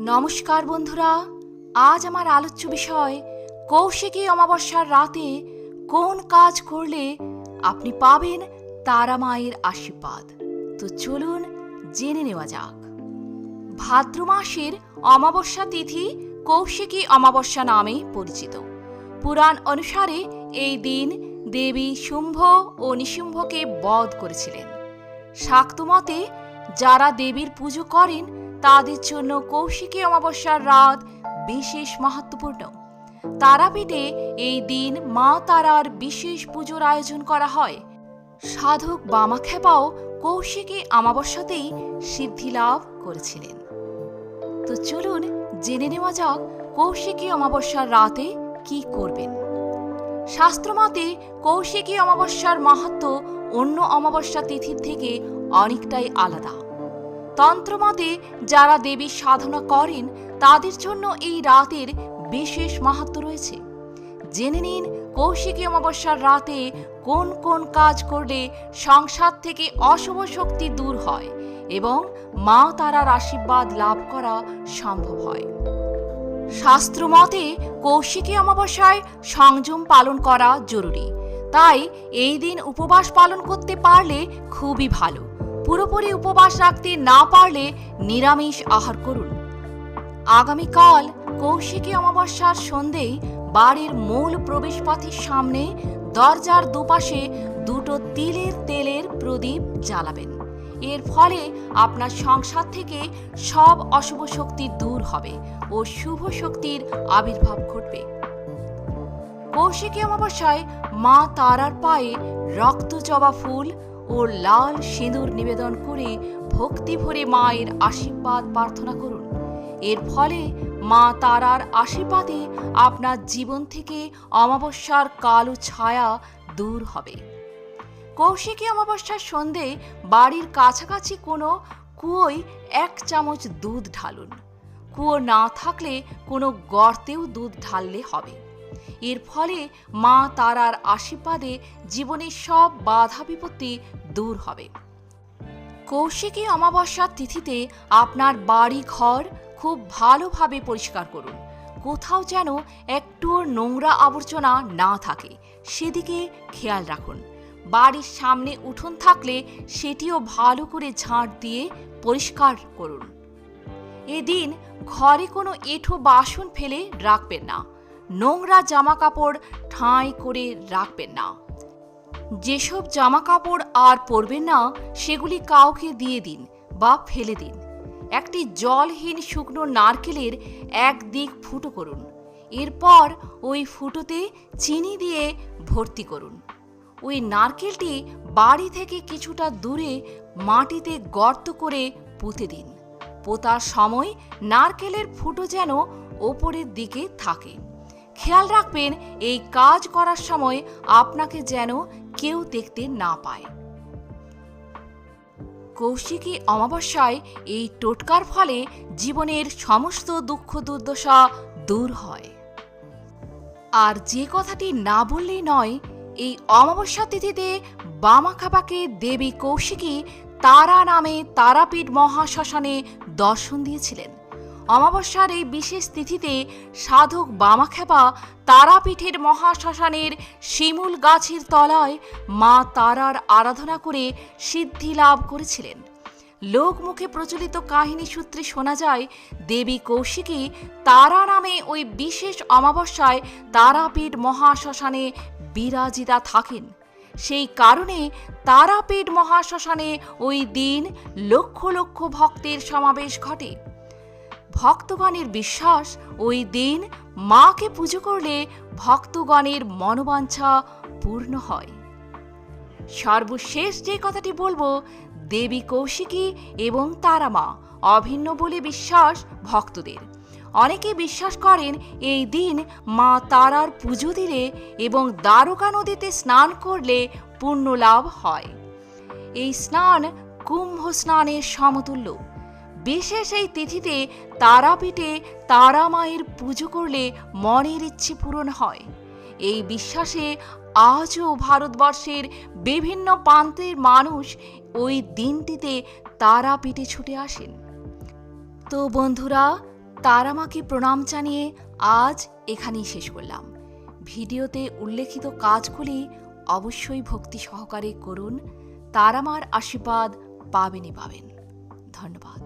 নমস্কার বন্ধুরা, আজ আমার আলোচ্য বিষয়, কৌশিকী অমাবস্যার রাতে কোন কাজ করলে আপনি পাবেন তারা মায়ের আশীর্বাদ? তো চলুন জেনে নেওয়া যাক। ভাদ্র মাসের অমাবস্যা তিথি কৌশিকী অমাবস্যা নামে পরিচিত। পুরাণ অনুসারে এই দিন দেবী শুম্ভ ও নিশুম্ভকে বধ করেছিলেন। শাক্তমতে যারা দেবীর পুজো করেন তাদের জন্য কৌশিকী অমাবস্যার রাত বিশেষ মাহাত্মপূর্ণ। তারাপীঠে এই দিন মা তারার বিশেষ পুজোর আয়োজন করা হয়। সাধক বামাখ্যাপাও কৌশিকী অমাবস্যাতেই সিদ্ধি লাভ করেছিলেন। তো চলুন জেনে নেওয়া যাক কৌশিকী অমাবস্যার রাতে কি করবেন। শাস্ত্রমতে কৌশিকী অমাবস্যার মাহাত্ম অন্য অমাবস্যা তিথির থেকে অনেকটাই আলাদা। তন্ত্রমতে, যারা দেবীর সাধনা করেন, তাদের জন্য এই রাতের বিশেষ মাহাত্ম রয়েছে। জেনে নিন, কৌশিকী অমাবস্যার রাতে কোন কোন কাজ করলে সংসার থেকে অশুভ শক্তি দূর হয় এবং মা তারার আশীর্বাদ লাভ করা সম্ভব হয়। শাস্ত্রমতে, কৌশিকী অমাবস্যায় সংযম পালন করা জরুরি। তাই এই দিন উপবাস পালন করতে পারলে খুবই ভালো। পুরোপুরি উপবাস রাখতে না পারলে নিরামিষ আহার করুন। আগামীকাল কৌশিকী অমাবস্যার সন্ধেয় বাড়ির মূল প্রবেশপথের সামনে দরজার দুপাশে দুটো তিলের তেলের প্রদীপ জ্বালাবেন। এর ফলে আপনার সংসার থেকে সব অশুভ শক্তি দূর হবে ও শুভ শক্তির আবির্ভাব ঘটবে। কৌশিকী অমাবস্যায় মা তারার পায়ে রক্ত জবা ফুল ও লাল সিঁদুর নিবেদন করে ভক্তি ভরে মায়ের আশীর্বাদ প্রার্থনা করুন। এর ফলে মা তারার আশীর্বাদে আপনার জীবন থেকে অমাবস্যার কালো ছায়া দূর হবে। কৌশিকী অমাবস্যার সন্ধে বাড়ির কাছাকাছি কোনো কুয়োয় এক চামচ দুধ ঢালুন। কুয়ো না থাকলে কোনো গর্তেও দুধ ঢাললে হবে। এর ফলে মা তারার আশীর্বাদে জীবনের সব বাধা বিপত্তি দূর হবে। কৌশিকী অমাবস্যার তিথিতে আপনার বাড়ি ঘর খুব ভালোভাবে পরিষ্কার করুন। কোথাও যেন একটুও নোংরা আবর্জনা না থাকে, সেদিকে খেয়াল রাখুন। বাড়ির সামনে উঠোন থাকলে সেটিও ভালো করে ঝাঁট দিয়ে পরিষ্কার করুন। এদিন ঘরে কোনো এঁঠো বাসন ফেলে রাখবেন না। নোংরা জামা কাপড় ঠাঁই করে রাখবেন না। যেসব জামা কাপড় আর পরবেন না, সেগুলি কাউকে দিয়ে দিন বা ফেলে দিন। একটি জলহীন শুকনো নারকেলের এক দিক ফুটো করুন। এরপর ওই ফুটোতে চিনি দিয়ে ভর্তি করুন। ওই নারকেলটি বাড়ি থেকে কিছুটা দূরে মাটিতে গর্ত করে পুঁতে দিন। পোতার সময় নারকেলের ফুটো যেন ওপরের দিকে থাকে। খেয়াল রাখবেন, এই কাজ করার সময় আপনাকে যেন কেউ দেখতে না পায়। কৌশিকী অমাবস্যায় এই টোটকার ফলে জীবনের সমস্ত দুঃখ দুর্দশা দূর হয়। আর যে কথাটি না বললেই নয়, এই অমাবস্যা তিথিতে বামাখাপাকে দেবী কৌশিকী তারা নামে তারাপীঠ মহাশ্মশানে দর্শন দিয়েছিলেন। অমাবস্যার এই বিশেষ তিথিতে সাধক বামাখ্যাপা তারাপীঠের মহাশ্মশানের শিমুল গাছের তলায় মা তারার আরাধনা করে সিদ্ধি লাভ করেছিলেন। লোকমুখে প্রচলিত কাহিনী সূত্রে শোনা যায়, দেবী কৌশিকী তারা নামে ওই বিশেষ অমাবস্যায় তারাপীঠ মহাশ্মশানে বিরাজিতা থাকেন। সেই কারণে তারাপীঠ মহাশ্মশানে ওই দিন লক্ষ লক্ষ ভক্তের সমাবেশ ঘটে। ভক্তগণের বিশ্বাস, ওই দিন মাকে পুজো করলে ভক্তগণের মনোবাঞ্ছা পূর্ণ হয়। সর্বশেষ যে কথাটি বলব, দেবী কৌশিকী এবং তারা মা অভিন্ন বলে বিশ্বাস ভক্তদের। অনেকে বিশ্বাস করেন, এই দিন মা তারার পুজো দিলে এবং দ্বারকা নদীতে স্নান করলে পুণ্য লাভ হয়। এই স্নান কুম্ভ স্নানের সমতুল্য। বিশেষ এই তিথিতে তারাপীঠে তারা মায়ের পুজো করলে মনের ইচ্ছে পূরণ হয়। এই বিশ্বাসে আজও ভারতবর্ষের বিভিন্ন প্রান্তের মানুষ ওই দিনটিতে তারাপীঠে ছুটে আসেন। তো বন্ধুরা, তারামাকে প্রণাম জানিয়ে আজ এখানেই শেষ করলাম। ভিডিওতে উল্লেখিত কাজগুলি অবশ্যই ভক্তি সহকারে করুন। তারামার আশীর্বাদ পাবেনই পাবেন। ধন্যবাদ।